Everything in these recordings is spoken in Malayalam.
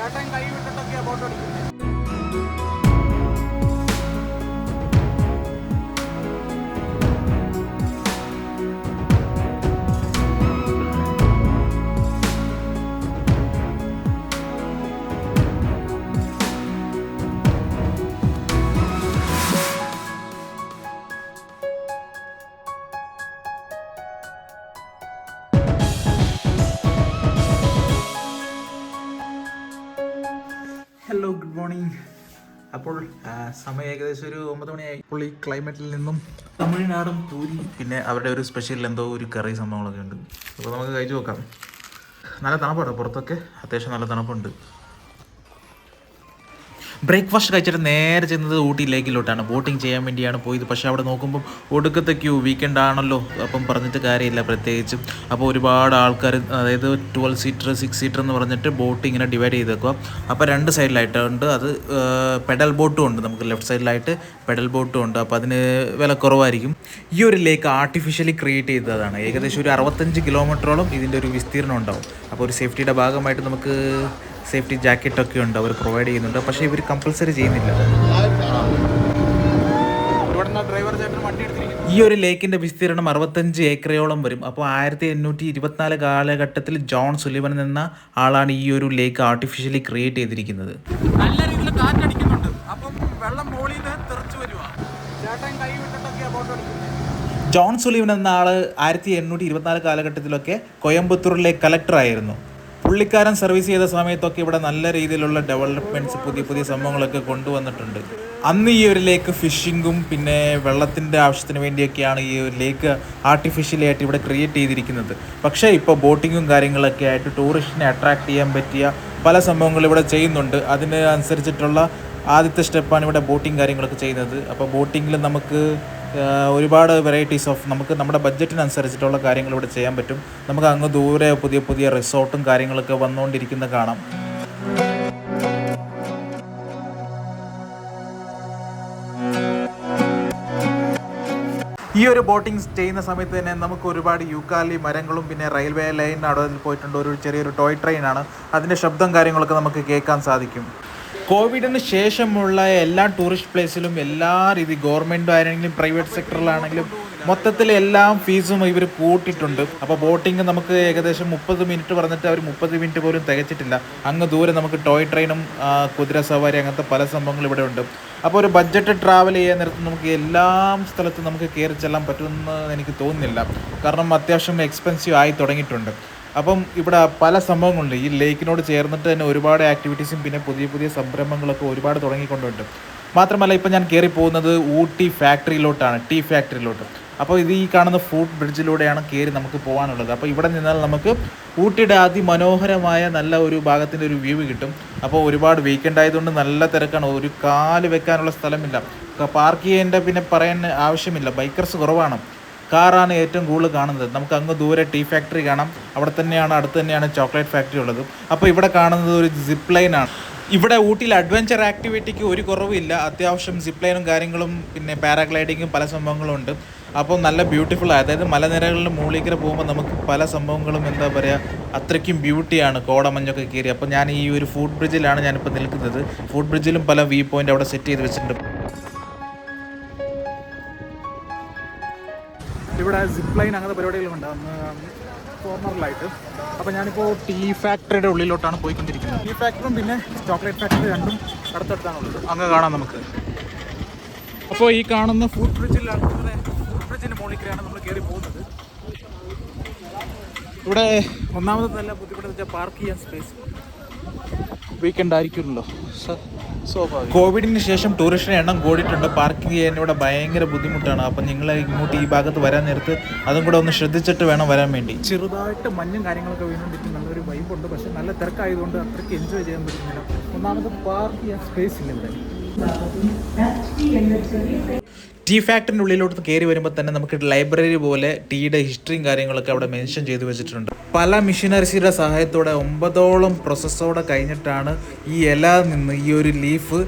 ചേട്ടൻ കൈ വിട്ടിട്ടൊക്കെയാണ് ബോട്ട് എടുക്കുന്നത് അപ്പോൾ സമയം ഏകദേശം ഒരു ഒമ്പത് മണിയായി. അപ്പോൾ ഈ ക്ലൈമറ്റിൽ നിന്നും തമിഴ്നാടും തൂരി പിന്നെ അവരുടെ ഒരു സ്പെഷ്യൽ എന്തോ ഒരു കറി സംഭവങ്ങളൊക്കെ ഉണ്ട്. അപ്പോൾ നമുക്ക് കഴിച്ചു നോക്കാം. നല്ല തണുപ്പാണ്. പുറത്തൊക്കെ അത്യാവശ്യം നല്ല തണുപ്പുണ്ട്. ബ്രേക്ക്ഫാസ്റ്റ് കഴിച്ചിട്ട് നേരെ ചെന്നത് ഊട്ടി ലേക്കിലോട്ടാണ്. ബോട്ടിംഗ് ചെയ്യാൻ വേണ്ടിയാണ് പോയത്. പക്ഷേ അവിടെ നോക്കുമ്പം ഒടുക്കത്തെ ക്യൂ വീക്കെൻഡ് ആണല്ലോ. അപ്പം പറഞ്ഞിട്ട് കാര്യമില്ല പ്രത്യേകിച്ചും. അപ്പോൾ ഒരുപാട് ആൾക്കാർ അതായത് ട്വൽവ് സീറ്റർ സിക്സ് സീറ്റർ എന്ന് പറഞ്ഞിട്ട് ബോട്ട് ഇങ്ങനെ ഡിവൈഡ് ചെയ്ത് വെക്കുക. അപ്പോൾ രണ്ട് സൈഡിലായിട്ടുണ്ട്. അത് പെഡൽ ബോട്ടും ഉണ്ട്. നമുക്ക് ലെഫ്റ്റ് സൈഡിലായിട്ട് പെഡൽ ബോട്ടും ഉണ്ട്. അപ്പോൾ അതിന് വില കുറവായിരിക്കും. ഈ ഒരു ലേക്ക് ആർട്ടിഫിഷ്യലി ക്രിയേറ്റ് ചെയ്തതാണ്. ഏകദേശം ഒരു അറുപത്തഞ്ച് കിലോമീറ്ററോളം ഇതിന്റെ ഒരു വിസ്തീർണം ഉണ്ടാവും. അപ്പോൾ ഒരു സേഫ്റ്റിയുടെ ഭാഗമായിട്ട് നമുക്ക് സേഫ്റ്റി ജാക്കറ്റ് ഒക്കെ ഉണ്ട് അവർ പ്രൊവൈഡ് ചെയ്യുന്നുണ്ട്. പക്ഷേ ഇവർ കമ്പൽസറി ചെയ്യുന്നില്ല. ഈ ഒരു ലേക്കിന്റെ വിസ്തീർണം അറുപത്തഞ്ച് ഏക്കറയോളം വരും. അപ്പോൾ ആയിരത്തി എണ്ണൂറ്റി ഇരുപത്തിനാല് കാലഘട്ടത്തിൽ ജോൺ സുലിവൻ എന്ന ആളാണ് ഈ ഒരു ലേക്ക് ആർട്ടിഫിഷ്യലി ക്രിയേറ്റ് ചെയ്തിരിക്കുന്നത്. നല്ല രീതിയിൽ കാറ്റടിക്കുന്നുണ്ട് അപ്പം വെള്ളം മുകളിൽ നിന്ന് തെറിച്ചു വരുവാ. ചേട്ടൻ കൈ ജോൺ സുലീവൻ എന്ന ആൾ ആയിരത്തി എണ്ണൂറ്റി ഇരുപത്തിനാല് കാലഘട്ടത്തിലൊക്കെ കോയമ്പത്തൂരിലെ കളക്ടറായിരുന്നു പുള്ളിക്കാരൻ സർവീസ് ചെയ്ത സമയത്തൊക്കെ ഇവിടെ നല്ല രീതിയിലുള്ള ഡെവലപ്മെന്റ്സ് പുതിയ പുതിയ സംഭവങ്ങളൊക്കെ കൊണ്ടുവന്നിട്ടുണ്ട്. അന്ന് ഈ ഒരു ലേക്ക് ഫിഷിങ്ങും പിന്നെ വെള്ളത്തിന്റെ ആവശ്യത്തിന് വേണ്ടിയൊക്കെയാണ് ഈ ഒരു ലേക്ക് ആർട്ടിഫിഷ്യലായിട്ട് ഇവിടെ ക്രിയേറ്റ് ചെയ്തിരിക്കുന്നത്. പക്ഷേ ഇപ്പോൾ ബോട്ടിങ്ങും കാര്യങ്ങളൊക്കെ ആയിട്ട് ടൂറിസ്റ്റിനെ അട്രാക്ട് ചെയ്യാൻ പറ്റിയ പല സംഭവങ്ങളും ഇവിടെ ചെയ്യുന്നുണ്ട്. അതിന് അനുസരിച്ചിട്ടുള്ള ആദ്യത്തെ സ്റ്റെപ്പാണ് ഇവിടെ ബോട്ടിങ് കാര്യങ്ങളൊക്കെ ചെയ്യുന്നത്. അപ്പോൾ ബോട്ടിങ്ങിൽ നമുക്ക് ഒരുപാട് വെറൈറ്റീസ് ഓഫ് നമുക്ക് നമ്മുടെ ബഡ്ജറ്റിനനുസരിച്ചിട്ടുള്ള കാര്യങ്ങൾ ഇവിടെ ചെയ്യാൻ പറ്റും. നമുക്ക് അങ്ങ് ദൂരെ പുതിയ പുതിയ റിസോർട്ടും കാര്യങ്ങളൊക്കെ വന്നുകൊണ്ടിരിക്കുന്ന കാണാം. ഈ ഒരു ബോട്ടിംഗ് ചെയ്യുന്ന സമയത്ത് തന്നെ നമുക്ക് ഒരുപാട് യൂക്കാലി മരങ്ങളും പിന്നെ റെയിൽവേ ലൈൻ അവിടെ പോയിട്ടുണ്ട്. ഒരു ചെറിയൊരു ടോയ് ട്രെയിനാണ് അതിന്റെ ശബ്ദം കാര്യങ്ങളൊക്കെ നമുക്ക് കേൾക്കാൻ സാധിക്കും. കോവിഡിന് ശേഷമുള്ള എല്ലാ ടൂറിസ്റ്റ് പ്ലേസിലും എല്ലാ രീതി ഗവൺമെന്റ് ആണെങ്കിലും പ്രൈവറ്റ് സെക്ടറിലാണെങ്കിലും മൊത്തത്തിൽ എല്ലാം ഫീസും ഇവർ കൂട്ടിയിട്ടുണ്ട് അപ്പോൾ ബോട്ടിങ് നമുക്ക് ഏകദേശം മുപ്പത് മിനിറ്റ് പറഞ്ഞിട്ട് അവർ മുപ്പത് മിനിറ്റ് പോലും തികച്ചിട്ടില്ല. അങ്ങ് ദൂരെ നമുക്ക് ടോയ് ട്രെയിനും കുതിര സവാരി അങ്ങനത്തെ പല സംഭവങ്ങളും ഇവിടെ ഉണ്ട്. അപ്പോൾ ഒരു ബഡ്ജറ്റ് ട്രാവൽ ചെയ്യാൻ നേരത്ത് നമുക്ക് എല്ലാ സ്ഥലത്തും നമുക്ക് കയറി ചെല്ലാൻ പറ്റുമെന്ന് എനിക്ക് തോന്നുന്നില്ല. കാരണം അത്യാവശ്യം എക്സ്പെൻസീവ് ആയി തുടങ്ങിയിട്ടുണ്ട്. അപ്പം ഇവിടെ പല സംഭവങ്ങളുണ്ട്. ഈ ലേക്കിനോട് ചേർന്നിട്ട് തന്നെ ഒരുപാട് ആക്ടിവിറ്റീസും പിന്നെ പുതിയ പുതിയ സംരംഭങ്ങളൊക്കെ ഒരുപാട് തുടങ്ങിക്കൊണ്ടുണ്ട്. മാത്രമല്ല ഇപ്പം ഞാൻ കയറി പോകുന്നത് ഊട്ടി ഫാക്ടറിയിലോട്ടാണ് ടീ ഫാക്ടറിയിലോട്ട് അപ്പോൾ ഇത് ഈ കാണുന്ന ഫുഡ് ബ്രിഡ്ജിലൂടെയാണ് കയറി നമുക്ക് പോകാനുള്ളത്. അപ്പോൾ ഇവിടെ നിന്നാൽ നമുക്ക് ഊട്ടിയുടെ അതിമനോഹരമായ നല്ല ഒരു ഭാഗത്തിന്റെ ഒരു വ്യൂ കിട്ടും. അപ്പോൾ ഒരുപാട് വീക്കെൻഡ് ആയതുകൊണ്ട് നല്ല തിരക്കാണ്. ഒരു കാൽ വെക്കാനുള്ള സ്ഥലമില്ല. പാർക്ക് ചെയ്യേണ്ട പിന്നെ പറയാൻ ആവശ്യമില്ല. ബൈക്കേഴ്സ് കുറവാണ്. കാറാണ് ഏറ്റവും കൂടുതൽ കാണുന്നത്. നമുക്ക് അങ്ങ് ദൂരെ ടീ ഫാക്ടറി കാണാം. അവിടെ തന്നെയാണ് അടുത്ത് തന്നെയാണ് ചോക്ലേറ്റ് ഫാക്ടറി ഉള്ളത്. അപ്പോൾ ഇവിടെ കാണുന്നത് ഒരു സിപ്പ് ലൈനാണ് ഇവിടെ ഊട്ടിയിൽ അഡ്വഞ്ചർ ആക്ടിവിറ്റിക്ക് ഒരു കുറവില്ല അത്യാവശ്യം സിപ്പ് ലൈനും കാര്യങ്ങളും പിന്നെ പാരാഗ്ലൈഡിങ്ങും പല സംഭവങ്ങളും ഉണ്ട്. അപ്പോൾ നല്ല ബ്യൂട്ടിഫുൾ അതായത് മലനിരകളിൽ മുകളിലേക്ക് പോകുമ്പോൾ നമുക്ക് പല സംഭവങ്ങളും എന്താ പറയുക അത്രയ്ക്കും ബ്യൂട്ടിയാണ് കോടമഞ്ഞൊക്കെ കയറി. അപ്പോൾ ഞാൻ ഈ ഒരു ഫുഡ് ബ്രിഡ്ജിലാണ് ഞാനിപ്പോൾ നിൽക്കുന്നത്. ഫുഡ് ബ്രിഡ്ജിലും പല വ്യൂ പോയിന്റ് അവിടെ സെറ്റ് ചെയ്ത് വെച്ചിട്ടുണ്ട്. ഇവിടെ സിപ്പ് ലൈൻ അങ്ങനത്തെ പരിപാടികളുണ്ട് അന്ന് കോർണറിലായിട്ട് അപ്പോൾ ഞാനിപ്പോൾ ടീ ഫാക്ടറിയുടെ ഉള്ളിലോട്ടാണ് പോയിക്കൊണ്ടിരിക്കുന്നത്. ടീ ഫാക്ടറും പിന്നെ ചോക്ലേറ്റ് ഫാക്ടറി രണ്ടും അടുത്തടുത്താണുള്ളത്. അങ്ങ് കാണാം നമുക്ക്. അപ്പോൾ ഈ കാണുന്ന ഫുഡ് ബ്രിഡ്ജിലാണ് ഫുഡ് ബ്രിഡ്ജിന്റെ മുകളിലേക്കാണ് നമ്മൾ കയറി പോകുന്നത്. ഇവിടെ ഒന്നാമത് നല്ല ബുദ്ധിമുട്ടെന്ന് വെച്ചാൽ പാർക്ക് ചെയ്യാൻ സ്പേസ് വീക്കെൻഡ് ആയിരിക്കുമല്ലോ. സ്വാഭാവികം കോവിഡിന് ശേഷം ടൂറിസ്റ്റിന് എണ്ണം കൂടിയിട്ടുണ്ട്. പാർക്കിംഗ് ചെയ്യാൻ ഇവിടെ ഭയങ്കര ബുദ്ധിമുട്ടാണ്. അപ്പം നിങ്ങൾ ഇങ്ങോട്ട് ഈ ഭാഗത്ത് വരാൻ നേരത്ത് അതും കൂടെ ഒന്ന് ശ്രദ്ധിച്ചിട്ട് വേണം വരാൻ വേണ്ടി. ചെറുതായിട്ട് മഞ്ഞും കാര്യങ്ങളൊക്കെ വീണുകൊണ്ടിരിക്കും നല്ലൊരു വൈബുണ്ട് പക്ഷെ നല്ല തിരക്കായതുകൊണ്ട് അത്രയ്ക്ക് എൻജോയ് ചെയ്യാൻ പറ്റുന്നില്ല. ഒന്നാമത് പാർക്ക് ചെയ്യാൻ സ്പേസ് ഇല്ല ഇവിടെ. ടീ ഫാക്ടറിന്റെ ഉള്ളിലോട്ട് കയറി വരുമ്പോൾ തന്നെ നമുക്ക് ലൈബ്രറി പോലെ ടീയുടെ ഹിസ്റ്ററിയും കാര്യങ്ങളൊക്കെ അവിടെ മെൻഷൻ ചെയ്തു വെച്ചിട്ടുണ്ട്. പല മിഷനറീസിയുടെ സഹായത്തോടെ ഒമ്പതോളം പ്രോസസ്സോടെ കഴിഞ്ഞിട്ടാണ് ഈ ഇല നിന്ന് ഈ ഒരു ലീഫ്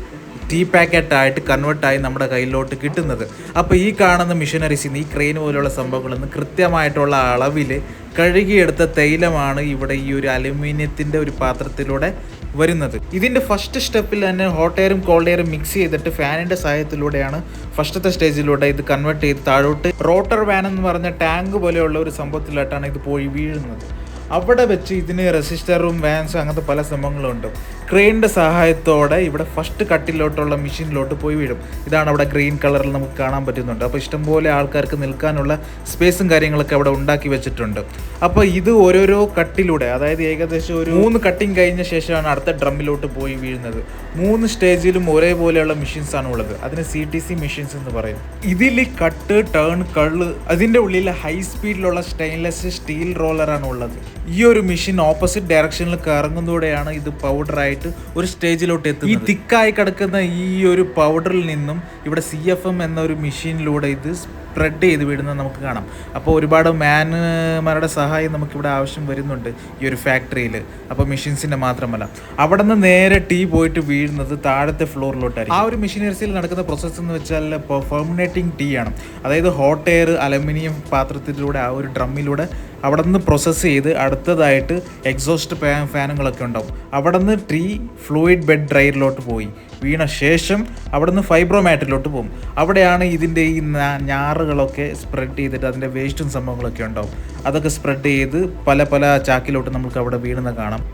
ടീ പാക്കറ്റായിട്ട് കൺവേർട്ടായി നമ്മുടെ കയ്യിലോട്ട് കിട്ടുന്നത്. അപ്പോൾ ഈ കാണുന്ന മിഷനറീസിൽ ഈ ക്രെയിൻ പോലുള്ള സംഭവങ്ങളിൽ നിന്ന് കൃത്യമായിട്ടുള്ള അളവിൽ കഴുകിയെടുത്ത തൈലമാണ് ഇവിടെ ഈ ഒരു അലുമിനിയത്തിന്റെ ഒരു പാത്രത്തിലൂടെ വരുന്നത്. ഇതിന്റെ ഫസ്റ്റ് സ്റ്റെപ്പിൽ തന്നെ ഹോട്ട് എയറും കോൾഡ് എയറും മിക്സ് ചെയ്തിട്ട് ഫാനിന്റെ സഹായത്തിലൂടെയാണ് ഫസ്റ്റത്തെ സ്റ്റേജിലൂടെ ഇത് കൺവേർട്ട് ചെയ്ത് താഴോട്ട്. റോട്ടർ വാൻ എന്ന് പറഞ്ഞ ടാങ്ക് പോലെയുള്ള ഒരു സംഭവത്തിലായിട്ടാണ് ഇത് പോയി വീഴുന്നത്. അവിടെ വെച്ച് ഇതിന് റെസിസ്റ്ററും വാൻസും അങ്ങനത്തെ പല സംഭവങ്ങളും ഉണ്ട് ക്രെയിനിന്റെ സഹായത്തോടെ ഇവിടെ ഫസ്റ്റ് കട്ടിലോട്ടുള്ള മെഷീനിലോട്ട് പോയി വീഴും. ഇതാണ് അവിടെ ഗ്രീൻ കളറിൽ നമുക്ക് കാണാൻ പറ്റുന്നുണ്ട്. അപ്പോൾ ഇഷ്ടംപോലെ ആൾക്കാർക്ക് നിൽക്കാനുള്ള സ്പേസും കാര്യങ്ങളൊക്കെ അവിടെ ഉണ്ടാക്കി വെച്ചിട്ടുണ്ട്. അപ്പോൾ ഇത് ഓരോരോ കട്ടിലൂടെ അതായത് ഏകദേശം ഒരു മൂന്ന് കട്ടിങ് കഴിഞ്ഞ ശേഷമാണ് അടുത്ത ഡ്രമ്മിലോട്ട് പോയി വീഴുന്നത്. മൂന്ന് സ്റ്റേജിലും ഒരേപോലെയുള്ള മെഷീൻസ് ആണ് ഉള്ളത്. അതിന് സി ടി സി മെഷീൻസ് എന്ന് പറയും. ഇതിൽ കട്ട് ടേൺ കള്ള് അതിന്റെ ഉള്ളിൽ ഹൈ സ്പീഡിലുള്ള സ്റ്റെയിൻലെസ് സ്റ്റീൽ റോളറാണ് ഉള്ളത്. ഈ ഒരു മെഷീൻ ഓപ്പോസിറ്റ് ഡയറക്ഷനിൽ കറങ്ങുന്നതോടെയാണ് ഇത് പൗഡറായിട്ട് ഒരു സ്റ്റേജിലോട്ട് എത്തുന്നത്. ഈ തിക്കായി കിടക്കുന്ന ഈ ഒരു പൗഡറിൽ നിന്നും ഇവിടെ സി എഫ് എം എന്ന ഒരു മെഷീനിലൂടെ ഇത് സ്പ്രെഡ് ചെയ്ത് വിടുന്നത് നമുക്ക് കാണാം. അപ്പോൾ ഒരുപാട് മാൻമാരുടെ സഹായം നമുക്കിവിടെ ആവശ്യം വരുന്നുണ്ട് ഈ ഒരു ഫാക്ടറിയിൽ അപ്പോൾ മെഷീൻസിന്റെ മാത്രമല്ല. അവിടെ നിന്ന് നേരെ ടീ പോയിട്ട് വീഴുന്നത് താഴത്തെ ഫ്ലോറിലോട്ടായിരിക്കും ആ ഒരു മെഷീനറിസിൽ നടക്കുന്ന പ്രോസസ്സ് എന്ന് വെച്ചാൽ ഫെർമിനേറ്റിംഗ് ടീ ആണ്. അതായത് ഹോട്ട് എയർ അലുമിനിയം പാത്രത്തിലൂടെ ആ ഒരു ഡ്രമ്മിലൂടെ അവിടെ നിന്ന് പ്രോസസ്സ് ചെയ്ത് അടുത്തതായിട്ട് എക്സോസ്റ്റ് ഫാനുകളൊക്കെ ഉണ്ടാവും. അവിടെ നിന്ന് ട്രീ ഫ്ലൂയിഡ് ബെഡ് ഡ്രയറിലോട്ട് പോയി. വീണ ശേഷം അവിടെ നിന്ന് ഫൈബ്രോമാറ്റിലോട്ട് പോകും. അവിടെയാണ് ഇതിന്റെ ഈ ഞാറുകളൊക്കെ സ്പ്രെഡ് ചെയ്തിട്ട് അതിന്റെ വേസ്റ്റും സംഭവങ്ങളൊക്കെ ഉണ്ടാവും. അതൊക്കെ സ്പ്രെഡ് ചെയ്ത് പല പല ചാക്കിലോട്ട് നമുക്ക് അവിടെ വീണെന്ന് കാണാം.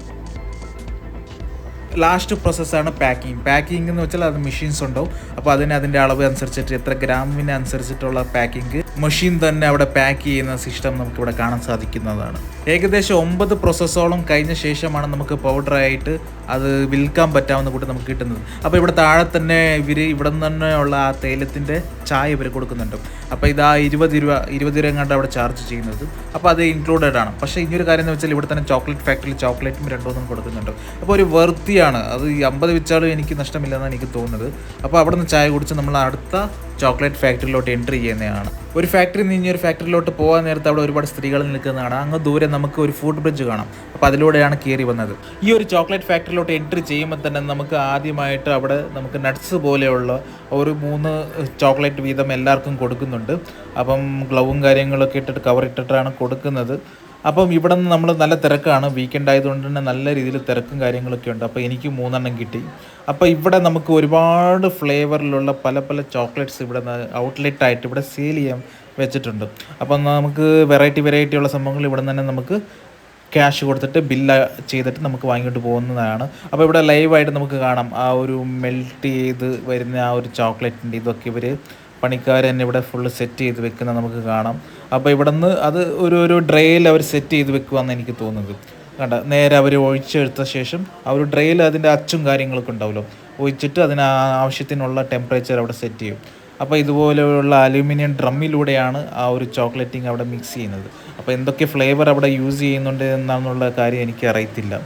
ലാസ്റ്റ് പ്രോസസ്സാണ് പാക്കിങ് പാക്കിംഗ് എന്ന് വെച്ചാൽ അത് മെഷീൻസ് ഉണ്ടാവും. അപ്പോൾ അതിന് അതിന്റെ അളവ് അനുസരിച്ചിട്ട് എത്ര ഗ്രാമിന് അനുസരിച്ചിട്ടുള്ള പാക്കിംഗ് മെഷീൻ തന്നെ അവിടെ പാക്ക് ചെയ്യുന്ന സിസ്റ്റം നമുക്കിവിടെ കാണാൻ സാധിക്കുന്നതാണ്. ഏകദേശം ഒമ്പത് പ്രോസസ്സോളം കഴിഞ്ഞ ശേഷമാണ് നമുക്ക് പൗഡറായിട്ട് അത് വിൽക്കാൻ പറ്റാവുന്ന കൂട്ടി നമുക്ക് കിട്ടുന്നത്. അപ്പോൾ ഇവിടെ താഴെ തന്നെ ഇവർ ഇവിടെ നിന്ന് തന്നെയുള്ള ആ തേയിലത്തിന്റെ ചായ ഇവർ കൊടുക്കുന്നുണ്ട്. അപ്പോൾ ഇതാ ഇരുപത് രൂപ ഇരുപത് രൂപ കണ്ട് അവിടെ ചാർജ് ചെയ്യുന്നത്. അപ്പോൾ അത് ഇൻക്ലൂഡഡ് ആണ്. പക്ഷേ ഇനിയൊരു കാര്യം എന്ന് വെച്ചാൽ ഇവിടെ തന്നെ ചോക്ലേറ്റ് ഫാക്ടറിയിൽ ചോക്ലേറ്റും രണ്ടോന്നും കൊടുക്കുന്നുണ്ട്. അപ്പോൾ ഒരു വെർത്തിയാണ് അത് ഈ അമ്പത് വെച്ചാലും എനിക്ക് നഷ്ടമില്ലെന്നാണ് എനിക്ക് തോന്നുന്നത്. അപ്പോൾ അവിടെ നിന്ന് ചായ കുടിച്ച് നമ്മൾ അടുത്ത ചോക്ലേറ്റ് ഫാക്ടറിയിലോട്ട് എൻട്രി ചെയ്യുന്നതാണ്. ഒരു ഫാക്ടറി നിന്ന് ഒരു ഫാക്ടറിയിലോട്ട് പോകാൻ നേരത്ത് അവിടെ ഒരുപാട് സ്ത്രീകൾ നിൽക്കുന്നതാണ്. അങ്ങ് ദൂരെ നമുക്ക് ഒരു ഫുഡ് ബ്രിഡ്ജ് കാണാം. അപ്പോൾ അതിലൂടെയാണ് കയറി വന്നത്. ഈ ഒരു ചോക്ലേറ്റ് ഫാക്ടറിയിലോട്ട് എൻട്രി ചെയ്യുമ്പോൾ തന്നെ നമുക്ക് ആദ്യമായിട്ട് അവിടെ നമുക്ക് നട്ട്സ് പോലെയുള്ള ഒരു മൂന്ന് ചോക്ലേറ്റ് വീതം എല്ലാവർക്കും കൊടുക്കുന്നുണ്ട്. അപ്പം ഗ്ലൗവും കാര്യങ്ങളൊക്കെ ഇട്ടിട്ട് കവർ ഇട്ടിട്ടാണ് കൊടുക്കുന്നത്. അപ്പം ഇവിടെ നിന്ന് നമ്മൾ നല്ല തിരക്കാണ്. വീക്കെൻഡ് ആയതുകൊണ്ട് തന്നെ നല്ല രീതിയിൽ തിരക്കും കാര്യങ്ങളൊക്കെ ഉണ്ട്. അപ്പോൾ എനിക്ക് മൂന്നെണ്ണം കിട്ടി. അപ്പോൾ ഇവിടെ നമുക്ക് ഒരുപാട് ഫ്ലേവറിലുള്ള പല പല ചോക്ലേറ്റ്സ് ഇവിടെ ഔട്ട്ലെറ്റ് ആയിട്ട് ഇവിടെ സെയിൽ ചെയ്യാൻ വെച്ചിട്ടുണ്ട്. അപ്പം നമുക്ക് വെറൈറ്റി വെറൈറ്റി ഉള്ള സംഭവങ്ങൾ ഇവിടെ തന്നെ നമുക്ക് ക്യാഷ് കൊടുത്തിട്ട് ബില്ല് ചെയ്തിട്ട് നമുക്ക് വാങ്ങിക്കൊണ്ട് പോകുന്നതാണ്. അപ്പോൾ ഇവിടെ ലൈവായിട്ട് നമുക്ക് കാണാം. ആ ഒരു മെൽറ്റ് ചെയ്ത് വരുന്ന ആ ഒരു ചോക്ലേറ്റിന്റെ ഇതൊക്കെ ഇവർ പണിക്കാർ തന്നെ ഇവിടെ ഫുള്ള് സെറ്റ് ചെയ്ത് വെക്കുന്നത് നമുക്ക് കാണാം. അപ്പോൾ ഇവിടെ നിന്ന് അത് ഒരു ഒരു ഡ്രയിൽ അവർ സെറ്റ് ചെയ്ത് വെക്കുവാന്ന് എനിക്ക് തോന്നുന്നത്. കണ്ട? നേരെ അവർ ഒഴിച്ചെടുത്ത ശേഷം ആ ഒരു ഡ്രയിൽ അതിന്റെ അച്ചും കാര്യങ്ങളൊക്കെ ഉണ്ടാവുമല്ലോ. ഒഴിച്ചിട്ട് അതിന് ആവശ്യത്തിനുള്ള ടെമ്പറേച്ചർ അവിടെ സെറ്റ് ചെയ്യും. അപ്പോൾ ഇതുപോലെയുള്ള അലൂമിനിയം ഡ്രമ്മിലൂടെയാണ് ആ ഒരു ചോക്ലേറ്റിങ് അവിടെ മിക്സ് ചെയ്യുന്നത്. അപ്പോൾ എന്തൊക്കെ ഫ്ലേവർ അവിടെ യൂസ് ചെയ്യുന്നുണ്ട് എന്നാണെന്നുള്ള കാര്യം എനിക്ക് അറിയത്തില്ല.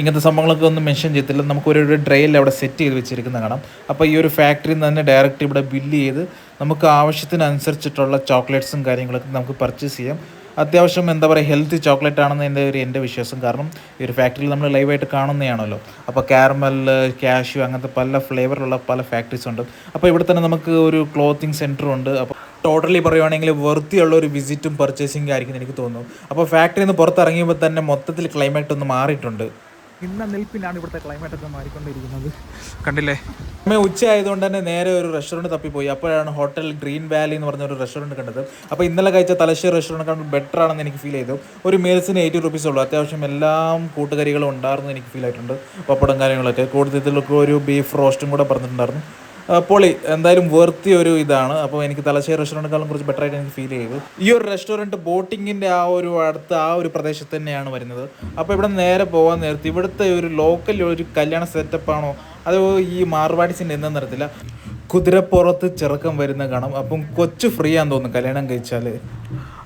ഇങ്ങനത്തെ സംഭവങ്ങളൊക്കെ ഒന്നും മെൻഷൻ ചെയ്തില്ല നമുക്ക് ഒരു ഡ്രയിൽ അവിടെ സെറ്റ് ചെയ്ത് വെച്ചിരിക്കുന്ന കാണാം. അപ്പോൾ ഈ ഒരു ഫാക്ടറിയിൽ നിന്ന് തന്നെ ഡയറക്റ്റ് ഇവിടെ ബില്ല് ചെയ്ത് നമുക്ക് ആവശ്യത്തിനനുസരിച്ചിട്ടുള്ള ചോക്ലേറ്റ്സും കാര്യങ്ങളൊക്കെ നമുക്ക് പർച്ചേസ് ചെയ്യാം. അത്യാവശ്യം എന്താ പറയുക ഹെൽത്തി ചോക്ലേറ്റ് ആണെന്ന് എന്റെ ഒരു എന്റെ വിശ്വാസം. കാരണം ഈ ഒരു ഫാക്ടറിയിൽ നമ്മൾ ലൈവായിട്ട് കാണുന്നതാണല്ലോ. അപ്പോൾ കാരമൽ കാഷ്യൂ അങ്ങനത്തെ പല ഫ്ലേവറിലുള്ള പല ഫാക്ടറീസ് ഉണ്ട്. അപ്പോൾ ഇവിടെ തന്നെ നമുക്ക് ഒരു ക്ലോത്തിങ് സെന്റർ ഉണ്ട്. അപ്പോൾ ടോട്ടലി പറയുവാണെങ്കിൽ വൃത്തിയുള്ള ഒരു വിസിറ്റും പർച്ചേസിംഗ് ആയിരിക്കും എനിക്ക് തോന്നുന്നു. അപ്പോൾ ഫാക്ടറിയിൽ നിന്ന് പുറത്തിറങ്ങിയപ്പോൾ തന്നെ മൊത്തത്തിൽ ക്ലൈമറ്റ് ഒന്ന് മാറിയിട്ടുണ്ട്. ഇന്ന നിൽപ്പിനാണ് ഇവിടുത്തെ ക്ലൈമറ്റ് ഒക്കെ മാറിക്കൊണ്ടിരിക്കുന്നത്. കണ്ടില്ലേ? അമ്മ ഉച്ച ആയതുകൊണ്ട് തന്നെ നേരെ ഒരു റെസ്റ്റോറന്റ് തപ്പിപ്പോയി. അപ്പോഴാണ് ഹോട്ടൽ ഗ്രീൻ വാലി എന്ന് പറഞ്ഞ ഒരു റെസ്റ്റോറന്റ് കണ്ടത്. അപ്പോൾ ഇന്നലെ കഴിച്ച തലശ്ശേരി റെസ്റ്റോറന്റ് ബെറ്റർ ആണെന്ന് എനിക്ക് ഫീൽ ചെയ്തു. ഒരു മീൽസിന് എയ്റ്റി റുപ്പീസ് ഉള്ളൂ. അത്യാവശ്യം എല്ലാം കൂട്ടുകറികളും ഉണ്ടായിരുന്നു എനിക്ക് ഫീൽ ആയിട്ടുണ്ട്. പപ്പടം കാര്യങ്ങളൊക്കെ. കൂടുതലൊക്കെ ഒരു ബീഫ് റോസ്റ്റും കൂടെ പറഞ്ഞിട്ടുണ്ടായിരുന്നു. പൊളി എന്തായാലും വെർത്തി ഒരു ഇതാണ്. അപ്പോൾ എനിക്ക് തലശ്ശേരി റെസ്റ്റോറന്റിനെക്കാളും കുറച്ച് ബെറ്റർ ആയിട്ട് എനിക്ക് ഫീൽ ചെയ്തു. ഈ ഒരു റെസ്റ്റോറന്റ് ബോട്ടിങ്ങിന്റെ ആ ഒരു അടുത്ത് ആ ഒരു പ്രദേശത്ത് തന്നെയാണ് വരുന്നത്. അപ്പോൾ ഇവിടെ നേരെ പോകാൻ നേരത്തെ ഇവിടുത്തെ ഒരു ലോക്കൽ ഒരു കല്യാണ സെറ്റപ്പാണോ അതോ ഈ മാർവാടിസിന്റെ എന്താണെന്ന് അറിയത്തില്ല. കുതിരപ്പുറത്ത് ചെറുക്കം വരുന്ന കാണാം. അപ്പം കൊച്ചു ഫ്രീ ആണെന്ന് തോന്നുന്നു കല്യാണം കഴിച്ചാൽ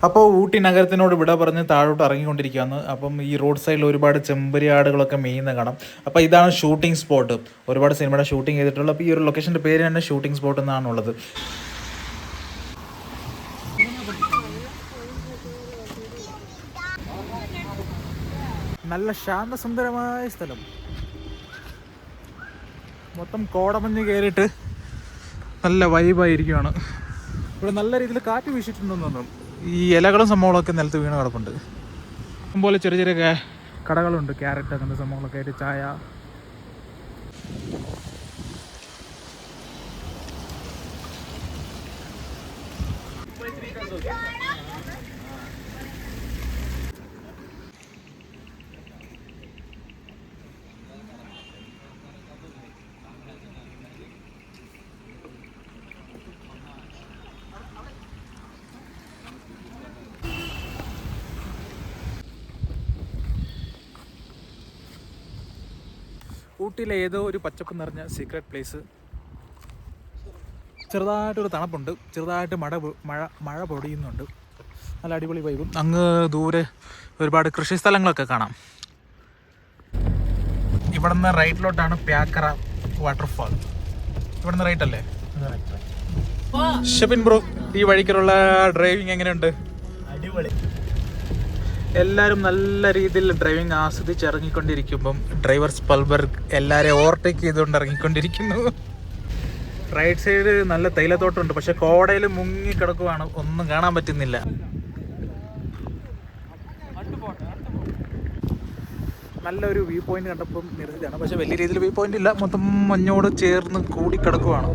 അപ്പോൾ ഊട്ടി നഗരത്തിനോട് വിട പറഞ്ഞ് താഴോട്ട് ഇറങ്ങിക്കൊണ്ടിരിക്കുകയാണ്. അപ്പം ഈ റോഡ് സൈഡിൽ ഒരുപാട് ചെമ്പരിയാടുകളൊക്കെ മെയ്യുന്ന കാണാം. അപ്പോൾ ഇതാണ് ഷൂട്ടിംഗ് സ്പോട്ട്. ഒരുപാട് സിനിമയുടെ ഷൂട്ടിംഗ് ചെയ്തിട്ടുള്ള അപ്പോൾ ഈ ഒരു ലൊക്കേഷന്റെ പേര് തന്നെ ഷൂട്ടിംഗ് സ്പോട്ട് എന്നാണുള്ളത്. നല്ല ശാന്തസുന്ദരമായ സ്ഥലം. മൊത്തം കോടമഞ്ഞ് കയറിയിട്ട് നല്ല വൈബായിരിക്കുകയാണ് ഇവിടെ നല്ല രീതിയിൽ കാറ്റ് വീശിട്ടുണ്ടെന്ന് തോന്നുന്നു. ഈ ഇലകളും സംഭവങ്ങളൊക്കെ നിലത്ത് വീണ് കിടപ്പുണ്ട്. പോലെ ചെറിയ ചെറിയ കടകളുണ്ട് ക്യാരറ്റ് അങ്ങനത്തെ സംഭവങ്ങളൊക്കെ ആയിട്ട് ചായ. ഊട്ടിയിലെ ഏതോ ഒരു പച്ചപ്പ് നിറഞ്ഞ സീക്രട്ട് പ്ലേസ് ചെറുതായിട്ടൊരു തണുപ്പുണ്ട്. ചെറുതായിട്ട് മഴ മഴ മഴ പൊടിയുന്നുണ്ട്. നല്ല അടിപൊളി വൈബും അങ്ങ് ദൂരെ ഒരുപാട് കൃഷി സ്ഥലങ്ങളൊക്കെ കാണാം. ഇവിടുന്ന് റൈറ്റിലോട്ടാണ് പ്യാക്കറ വാട്ടർഫാൾ ഇവിടുന്ന് റൈറ്റ് അല്ലേ? ഷെബിൻ ബ്രോ ഈ വഴിക്കുള്ള ഡ്രൈവിംഗ് എങ്ങനെയുണ്ട്? അടിപൊളി. എല്ലാവരും നല്ല രീതിയിൽ ഡ്രൈവിംഗ് ആസ്വദിച്ച് ഇറങ്ങിക്കൊണ്ടിരിക്കുമ്പം ഡ്രൈവർ സ്പൽബർ എല്ലാവരെയും ഓവർടേക്ക് ചെയ്തുകൊണ്ട് ഇറങ്ങിക്കൊണ്ടിരിക്കുന്നു. റൈറ്റ് സൈഡ് നല്ല തൈലത്തോട്ടമുണ്ട് പക്ഷെ കോടയിൽ മുങ്ങി കിടക്കുവാണ്. ഒന്നും കാണാൻ പറ്റുന്നില്ല. നല്ലൊരു വ്യൂ പോയിന്റ് കണ്ടപ്പം നിർത്തിയാണ് പക്ഷെ വലിയ രീതിയിൽ വ്യൂ പോയിന്റ് ഇല്ല. മൊത്തം മഞ്ഞോട് ചേർന്ന് കൂടി കിടക്കുവാണ്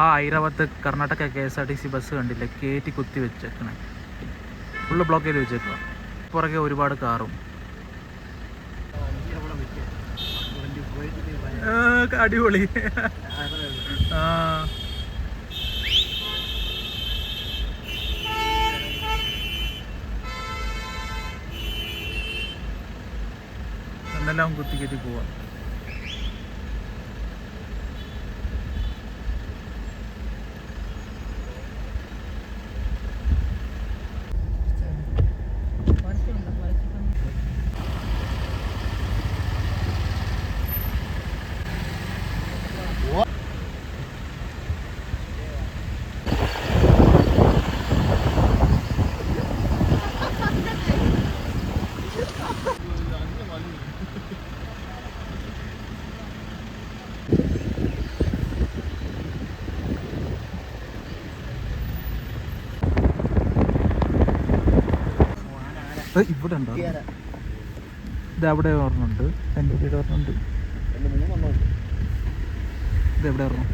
ആ Airavat Karnataka K S R T C bus കണ്ടില്ലേ? കയറ്റി കുത്തി വെച്ചേക്കണേ. ഫുള്ള് ബ്ലോക്ക് ചെയ്ത് വെച്ചേക്കുക പുറകെ ഒരുപാട് കാറും. അടിപൊളി. ആ. എന്നെല്ലാം കുത്തി കയറ്റി പോവാം. ഇവിടെ ഉണ്ടോ? ഇത് അവിടെ ഓർമ്മയുണ്ട് എന്റെ വീട് ഓർമ്മയുണ്ട് ഇത് എവിടെ ഓർമ്മ